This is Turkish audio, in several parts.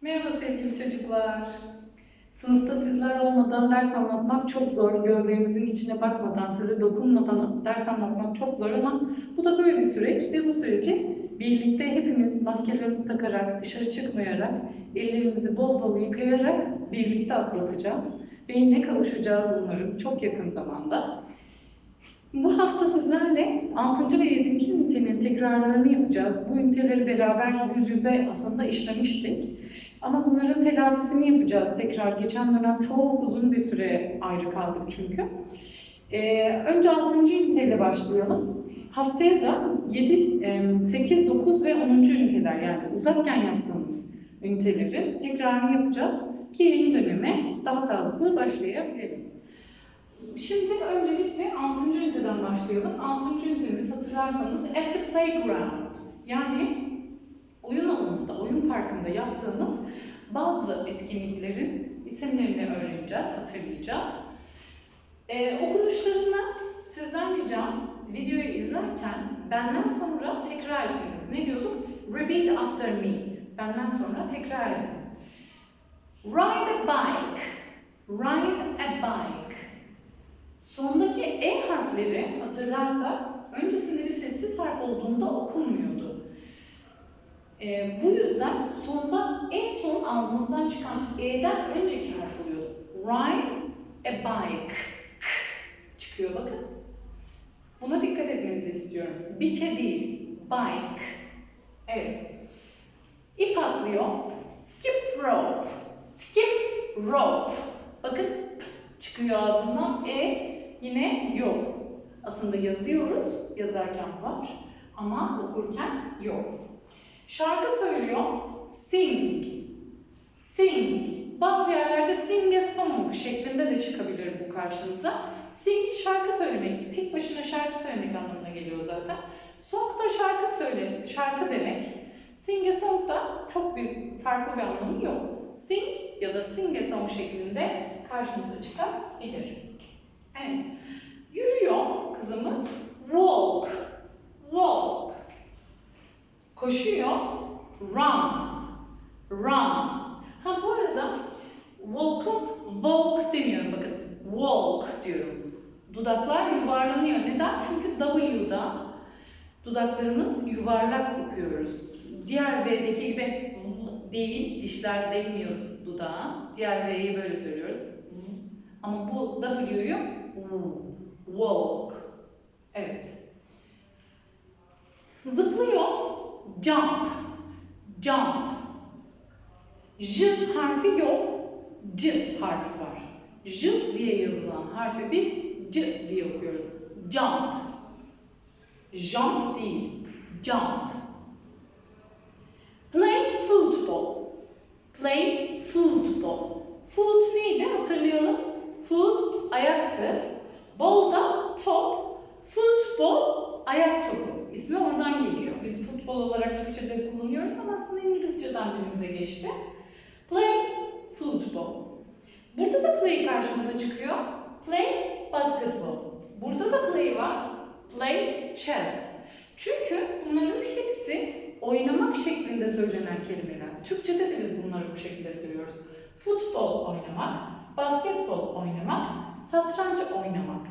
Merhaba sevgili çocuklar. Sınıfta sizler olmadan ders anlatmak çok zor. Gözlerinizin içine bakmadan, size dokunmadan ders anlatmak çok zor ama bu da böyle bir süreç ve bu süreci birlikte hepimiz maskelerimizi takarak, dışarı çıkmayarak, ellerimizi bol bol yıkayarak birlikte atlatacağız. Ve yine kavuşacağız umarım çok yakın zamanda. Bu hafta sizlerle 6. ve 7. ünitenin tekrarlarını yapacağız. Bu üniteleri beraber yüz yüze aslında işlemiştik. Ama bunların telafisini yapacağız tekrar. Geçen dönem çok uzun bir süre ayrı kaldık çünkü. Ee, önce 6. üniteyle başlayalım. Haftaya da 7, 8, 9 ve 10. üniteler yani uzakken yaptığımız ünitelerin tekrarını yapacağız ki yeni döneme daha sağlıklı başlayabilelim. Şimdi öncelikle 6. üniteden başlayalım. 6. ünitemiz hatırlarsanız at the playground yani oyun alanında, oyun parkında yaptığımız bazı etkinliklerin isimlerini öğreneceğiz, hatırlayacağız. Ee, okunuşlarını sizden ricam videoyu izlerken benden sonra tekrar etmeniz. Ne diyorduk? Repeat after me. Benden sonra tekrar edin. Ride a bike. Ride. Sondaki E harfleri hatırlarsak öncesinde bir sessiz harf olduğunda okunmuyordu. Ee, bu yüzden sonda en son ağzınızdan çıkan E'den önceki harf oluyordu. Ride a bike. Çıkıyor bakın. Buna dikkat etmenizi istiyorum. Bike değil, bike. Evet. İp atlıyor. Skip rope. Skip rope. Bakın çıkıyor ağzından. E yine yok. Aslında yazıyoruz. Yazarken var. Ama okurken yok. Şarkı söylüyor. Sing. Sing. Bazı yerlerde sing a song şeklinde de çıkabilir bu karşınıza. Sing şarkı söylemek, tek başına şarkı söylemek anlamına geliyor zaten. Song da şarkı söyle, şarkı demek. Sing a song da çok bir farklı bir anlamı yok. Sing ya da sing a song şeklinde karşınıza çıkabilir. Evet. Yürüyor kızımız. Walk. Walk. Koşuyor. Run. Run. Ha bu arada walk'u walk demiyorum bakın. Walk diyorum. Dudaklar yuvarlanıyor. Neden? Çünkü W'da dudaklarımız yuvarlak okuyoruz. Diğer V'deki gibi değil, dişler değmiyor dudağa. Diğer V'yi böyle söylüyoruz. Ama bu W'yu walk. Evet. Zıplıyor. Jump. Jump. J harfi yok. C harfi var. J diye yazılan harfi biz C diye okuyoruz. Jump. Jump değil. Jump. Play football. Play football. Foot neydi hatırlayalım. Foot ayaktı. Ball da top. Football ayak topu. İsmi oradan geliyor. Biz futbol olarak Türkçe'de kullanıyoruz ama aslında İngilizce'den dilimize geçti. Play football. Burada da play karşımıza çıkıyor. Play basketball. Burada da play var. Play chess. Çünkü bunların hepsi oynamak şeklinde söylenen kelimeler. Türkçe'de de biz bunları bu şekilde söylüyoruz. Futbol oynamak, basketbol oynamak, satranç oynamak.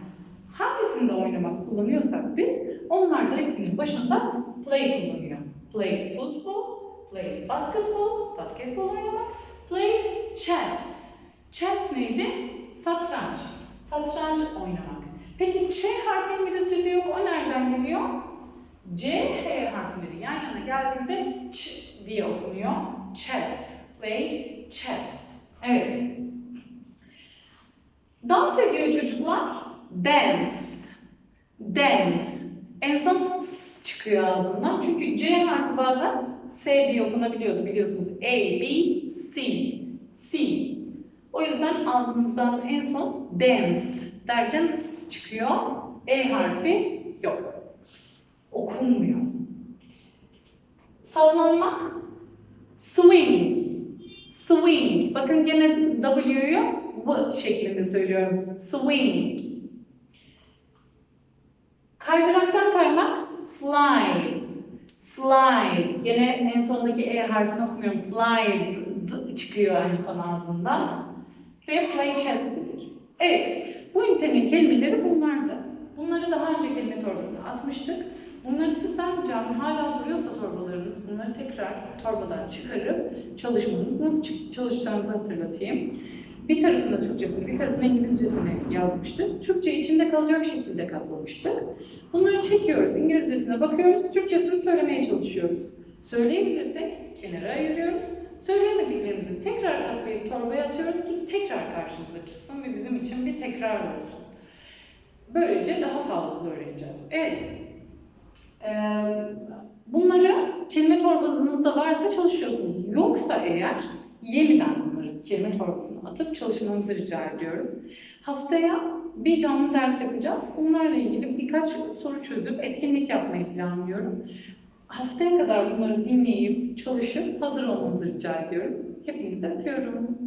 Hangisinde oynamak kullanıyorsak biz, onlar da hepsinin başında play kullanıyor. Play football, play basketball, basketbol oynamak, play chess. Chess neydi? Satranç. Satranç oynamak. Peki Ç harfi İngilizce'de yok. O nereden geliyor? C, H harfleri yan yana geldiğinde Ç diye okunuyor. Chess. Play chess. Evet. Dans ediyor çocuklar. Dance. Dance. En son S çıkıyor ağzından. Çünkü C harfi bazen S diye okunabiliyordu biliyorsunuz. A, B, C. C. O yüzden ağzınızdan en son dance derken S çıkıyor. E harfi yok. Okunmuyor. Sallanmak. Swing. Swing. Bakın gene W'yu V şeklinde söylüyorum. Swing. Kaydıraktan kaymak. Slide. Slide. Gene en sondaki E harfini okumuyorum. Slide çıkıyor en son ağzından. Ve play chess dedik. Evet, bu ünitenin kelimeleri bunlardı. Bunları daha önce kelime torbasına atmıştık. Bunları sizden ricam hala duruyorsa torbalarınız bunları tekrar torbadan çıkarıp çalışmanız nasıl çalışacağınızı hatırlatayım. Bir tarafında Türkçesini, bir tarafına İngilizcesini yazmıştık. Türkçe içinde kalacak şekilde katlamıştık. Bunları çekiyoruz, İngilizcesine bakıyoruz, Türkçesini söylemeye çalışıyoruz. Söyleyebilirsek kenara ayırıyoruz. Söyleyemediklerimizi tekrar katlayıp torbaya atıyoruz ki tekrar karşımıza çıksın ve bizim için bir tekrar olsun. Böylece daha sağlıklı öğreneceğiz. Evet. Ee, bunları kelime torbanızda varsa çalışıyorsunuz. Yoksa eğer yeniden kelime torbasına atıp çalışmanızı rica ediyorum. Haftaya bir canlı ders yapacağız. Bunlarla ilgili birkaç soru çözüp etkinlik yapmayı planlıyorum. Haftaya kadar bunları dinleyip çalışıp hazır olmanızı rica ediyorum. Hepinize öpüyorum.